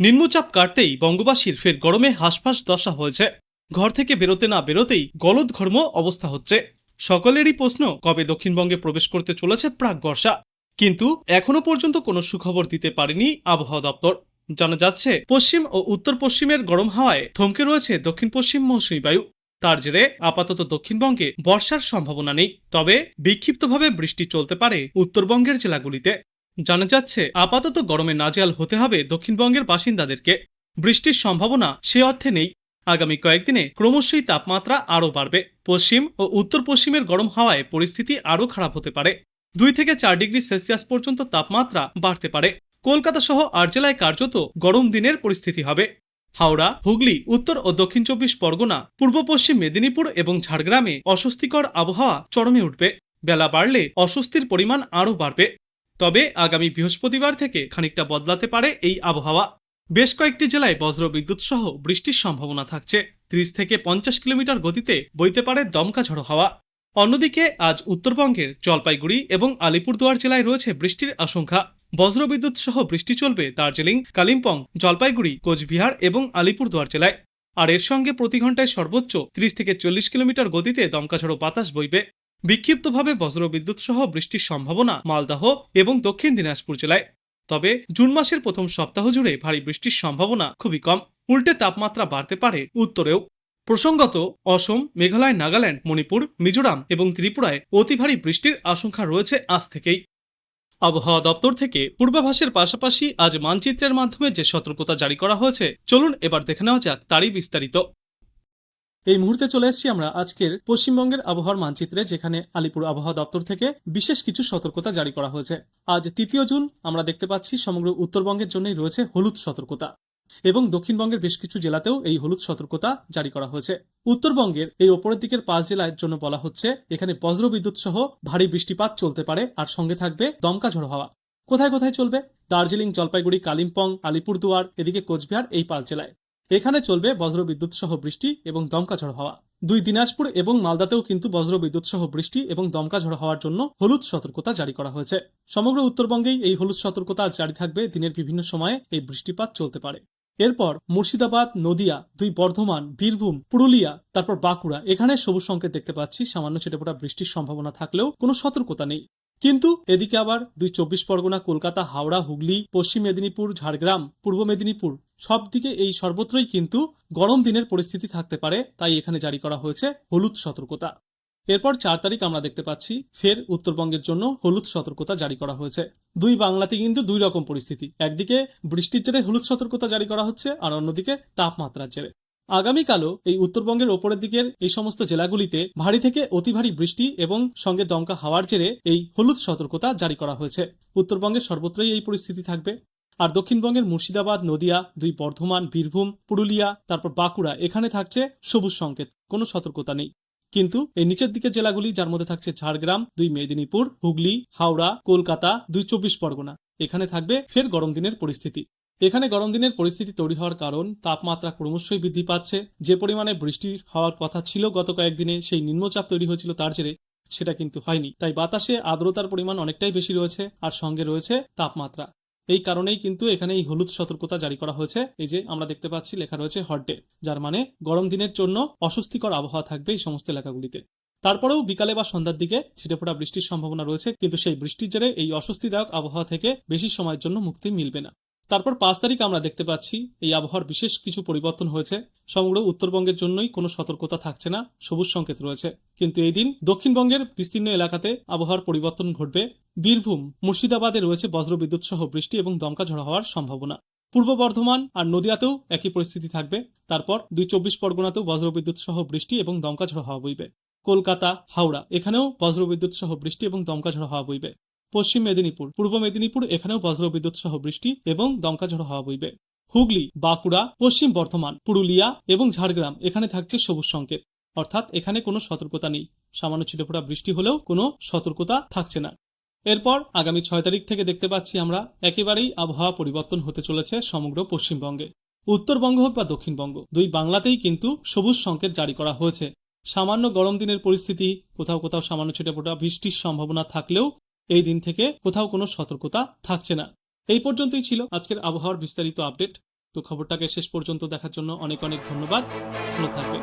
নিম্নচাপ কাটতেই বঙ্গবাসীর ফের গরমে হাঁসফাঁস দশা হয়েছে। ঘর থেকে বেরোতে না বেরোতেই গলদঘর্ম অবস্থা হচ্ছে। সকলেরই প্রশ্ন, কবে দক্ষিণবঙ্গে প্রবেশ করতে চলেছে প্রাক বর্ষা? কিন্তু এখনও পর্যন্ত কোনো সুখবর দিতে পারেনি আবহাওয়া দপ্তর। জানা যাচ্ছে, পশ্চিম ও উত্তর পশ্চিমের গরম হাওয়ায় থমকে রয়েছে দক্ষিণ পশ্চিম মৌসুমী বায়ু। তার জেরে আপাতত দক্ষিণবঙ্গে বর্ষার সম্ভাবনা নেই। তবে বিক্ষিপ্তভাবে বৃষ্টি চলতে পারে উত্তরবঙ্গের জেলাগুলিতে। জানা যাচ্ছে, আপাতত গরমে নাজেয়াল হতে হবে দক্ষিণবঙ্গের বাসিন্দাদেরকে। বৃষ্টির সম্ভাবনা সে অর্থে নেই। আগামী কয়েকদিনে ক্রমশই তাপমাত্রা আরও বাড়বে। পশ্চিম ও উত্তর পশ্চিমের গরম হাওয়ায় পরিস্থিতি আরও খারাপ হতে পারে। দুই থেকে চার ডিগ্রি সেলসিয়াস পর্যন্ত তাপমাত্রা বাড়তে পারে। কলকাতা সহ আট জেলায় কার্যত গরম দিনের পরিস্থিতি হবে। হাওড়া, হুগলি, উত্তর ও দক্ষিণ চব্বিশ পরগনা, পূর্ব পশ্চিম মেদিনীপুর এবং ঝাড়গ্রামে অস্বস্তিকর আবহাওয়া চরমে উঠবে। বেলা বাড়লে অস্বস্তির পরিমাণ আরও বাড়বে। তবে আগামী বৃহস্পতিবার থেকে খানিকটা বদলাতে পারে এই আবহাওয়া। বেশ কয়েকটি জেলায় বজ্র বিদ্যুৎ সহ বৃষ্টির সম্ভাবনা থাকছে। ত্রিশ থেকে পঞ্চাশ কিলোমিটার গতিতে বইতে পারে দমকা ঝড়ো হাওয়া। অন্যদিকে আজ উত্তরবঙ্গের জলপাইগুড়ি এবং আলিপুরদুয়ার জেলায় রয়েছে বৃষ্টির আশঙ্কা। বজ্রবিদ্যুৎ সহ বৃষ্টি চলবে দার্জিলিং, কালিম্পং, জলপাইগুড়ি, কোচবিহার এবং আলিপুরদুয়ার জেলায়। আর এর সঙ্গে প্রতি ঘন্টায় সর্বোচ্চ ত্রিশ থেকে চল্লিশ কিলোমিটার গতিতে দমকাঝড়ো বাতাস বইবে। বিক্ষিপ্তভাবে বজ্রবিদ্যুৎ সহ বৃষ্টির সম্ভাবনা মালদাহ এবং দক্ষিণ দিনাজপুর জেলায়। তবে জুন মাসের প্রথম সপ্তাহ জুড়ে ভারী বৃষ্টির সম্ভাবনা খুবই কম। উল্টে তাপমাত্রা বাড়তে পারে উত্তরেও। প্রসঙ্গত, অসম, মেঘালয়, নাগাল্যান্ড, মণিপুর, মিজোরাম এবং ত্রিপুরায় অতি ভারী বৃষ্টির আশঙ্কা রয়েছে আজ থেকেই। আবহাওয়া দপ্তর থেকে পূর্বাভাসের পাশাপাশি আজ মানচিত্রের মাধ্যমে যে সতর্কতা জারি করা হয়েছে, চলুন এবার দেখে নেওয়া যাক তারই বিস্তারিত। এই মুহূর্তে চলে এসেছি আমরা আজকের পশ্চিমবঙ্গের আবহাওয়ার মানচিত্রে, যেখানে আলিপুর আবহাওয়া দপ্তর থেকে বিশেষ কিছু সতর্কতা জারি করা হয়েছে। আজ তৃতীয় জুন, আমরা দেখতে পাচ্ছি সমগ্র উত্তরবঙ্গের জন্যই রয়েছে হলুদ সতর্কতা এবং দক্ষিণবঙ্গের বেশ কিছু জেলাতেও এই হলুদ সতর্কতা জারি করা হয়েছে। উত্তরবঙ্গের এই ওপরের দিকের পাঁচ জেলার জন্য বলা হচ্ছে, এখানে বজ্রবিদ্যুৎ সহ ভারী বৃষ্টিপাত চলতে পারে আর সঙ্গে থাকবে দমকা ঝড়ো হাওয়া। কোথায় কোথায় চলবে? দার্জিলিং, জলপাইগুড়ি, কালিম্পং, আলিপুরদুয়ার, এদিকে কোচবিহার, এই পাঁচ জেলায়। এখানে চলবে বজ্রবিদ্যুৎ সহ বৃষ্টি এবং দমকা ঝড়ো হাওয়া। দুই দিনাজপুর এবং মালদাতেও কিন্তু বজ্রবিদ্যুৎ সহ বৃষ্টি এবং দমকা ঝড়ো হওয়ার জন্য হলুদ সতর্কতা জারি করা হয়েছে। সমগ্র উত্তরবঙ্গেই এই হলুদ সতর্কতা জারি থাকবে দিনের বিভিন্ন সময়ে এই বৃষ্টিপাত চলতে পারে। এরপর মুর্শিদাবাদ, নদিয়া, দুই বর্ধমান, বীরভূম, পুরুলিয়া, তারপর বাঁকুড়া। এখানে সবুজ সংকেত দেখতে পাচ্ছি। সামান্য ছেটেপোটা বৃষ্টির সম্ভাবনা থাকলেও কোনো সতর্কতা নেই। কিন্তু এদিকে আবার দুই চব্বিশ পরগনা, কলকাতা, হাওড়া, হুগলি, পশ্চিম মেদিনীপুর, ঝাড়গ্রাম, পূর্ব মেদিনীপুর সব দিকে এই সর্বত্রই কিন্তু গরম দিনের পরিস্থিতি থাকতে পারে, তাই এখানে জারি করা হয়েছে হলুদ সতর্কতা। এরপর চার তারিখ আমরা দেখতে পাচ্ছি, ফের উত্তরবঙ্গের জন্য হলুদ সতর্কতা জারি করা হয়েছে। দুই বাংলাতে কিন্তু দুই রকম পরিস্থিতি, একদিকে বৃষ্টির জেরে হলুদ সতর্কতা জারি করা হচ্ছে আর অন্যদিকে তাপমাত্রার জেরে। আগামীকালও এই উত্তরবঙ্গের ওপরের দিকের এই সমস্ত জেলাগুলিতে ভারী থেকে অতি ভারী বৃষ্টি এবং সঙ্গে দমকা হাওয়ার জেরে এই হলুদ সতর্কতা জারি করা হয়েছে। উত্তরবঙ্গের সর্বত্রই এই পরিস্থিতি থাকবে। আর দক্ষিণবঙ্গের মুর্শিদাবাদ, নদিয়া, দুই বর্ধমান, বীরভূম, পুরুলিয়া, তারপর বাঁকুড়া এখানে থাকছে সবুজ সংকেত, কোনো সতর্কতা নেই। কিন্তু এই নিচের দিকের জেলাগুলি, যার মধ্যে থাকছে ঝাড়গ্রাম, দুই মেদিনীপুর, হুগলি, হাওড়া, কলকাতা, দুই চব্বিশ পরগনা, এখানে থাকবে ফের গরম দিনের পরিস্থিতি। এখানে গরম দিনের পরিস্থিতি তৈরি হওয়ার কারণ, তাপমাত্রা ক্রমশই বৃদ্ধি পাচ্ছে। যে পরিমাণে বৃষ্টি হওয়ার কথা ছিল গত কয়েকদিনে, সেই নিম্নচাপ তৈরি হয়েছিল তার জেরে। সেটা কিন্তু হয়নি। তাই বাতাসে আর্দ্রতার পরিমাণ অনেকটাই বেশি রয়েছে আর সঙ্গে রয়েছে তাপমাত্রা। এই কারণেই কিন্তু এখানে এই হলুদ সতর্কতা জারি করা হয়েছে। এই যে আমরা দেখতে পাচ্ছি, লেখা রয়েছে হট ডে যার মানে গরম দিনের জন্য অস্বস্তিকর আবহাওয়া থাকবে এই সমস্ত এলাকাগুলিতে। তারপরেও বিকালে বা সন্ধ্যার দিকে ছিটেফোঁটা বৃষ্টির সম্ভাবনা রয়েছে, কিন্তু সেই বৃষ্টির জেরে এই অস্বস্তিদায়ক আবহাওয়া থেকে বেশি সময়ের জন্য মুক্তি মিলবে না। তারপর পাঁচ তারিখ আমরা দেখতে পাচ্ছি এই আবহাওয়ার বিশেষ কিছু পরিবর্তন হয়েছে। সমগ্র উত্তরবঙ্গের জন্যই কোনো সতর্কতা থাকছে না, সবুজ সংকেত রয়েছে। কিন্তু এই দিন দক্ষিণবঙ্গের বিস্তীর্ণ এলাকাতে আবহাওয়ার পরিবর্তন ঘটবে। বীরভূম, মুর্শিদাবাদে রয়েছে বজ্রবিদ্যুৎ সহ বৃষ্টি এবং দমকা ঝড় হওয়ার সম্ভাবনা। পূর্ব বর্ধমান আর নদিয়াতেও একই পরিস্থিতি থাকবে। তারপর দুই চব্বিশ পরগনাতেও বজ্রবিদ্যুৎ সহ বৃষ্টি এবং দমকা ঝড় হওয়া বইবে। কলকাতা, হাওড়া, এখানেও বজ্রবিদ্যুৎ সহ বৃষ্টি এবং দমকা ঝড় হওয়া বইবে। পশ্চিম মেদিনীপুর। পূর্ব মেদিনীপুর, এখানেও বজ্রবিদ্যুৎ সহ বৃষ্টি এবং দমকা ঝড়ো হওয়া বইবে। হুগলি, বাঁকুড়া, পশ্চিম বর্ধমান, পুরুলিয়া এবং ঝাড়গ্রাম, এখানে থাকছে সবুজ সংকেত। অর্থাৎ এখানে কোনো সতর্কতা নেই। সামান্য ছিটেফোঁটা বৃষ্টি হলেও কোনো সতর্কতা থাকছে না। এরপর আগামী ছয় তারিখ থেকে দেখতে পাচ্ছি আমরা, একেবারেই আবহাওয়া পরিবর্তন হতে চলেছে সমগ্র পশ্চিমবঙ্গে। উত্তরবঙ্গ হোক বা দক্ষিণবঙ্গ, দুই বাংলাতেই কিন্তু সবুজ সংকেত জারি করা হয়েছে। সামান্য গরম দিনের পরিস্থিতি, কোথাও কোথাও সামান্য ছিটেফোঁটা, বৃষ্টির সম্ভাবনা থাকলেও এই দিন থেকে কোথাও কোনো সতর্কতা থাকছে না। এই পর্যন্তই ছিল আজকের আবহাওয়ার বিস্তারিত আপডেট। তো খবরটাকে শেষ পর্যন্ত দেখার জন্য অনেক অনেক ধন্যবাদ। ভালো থাকবেন।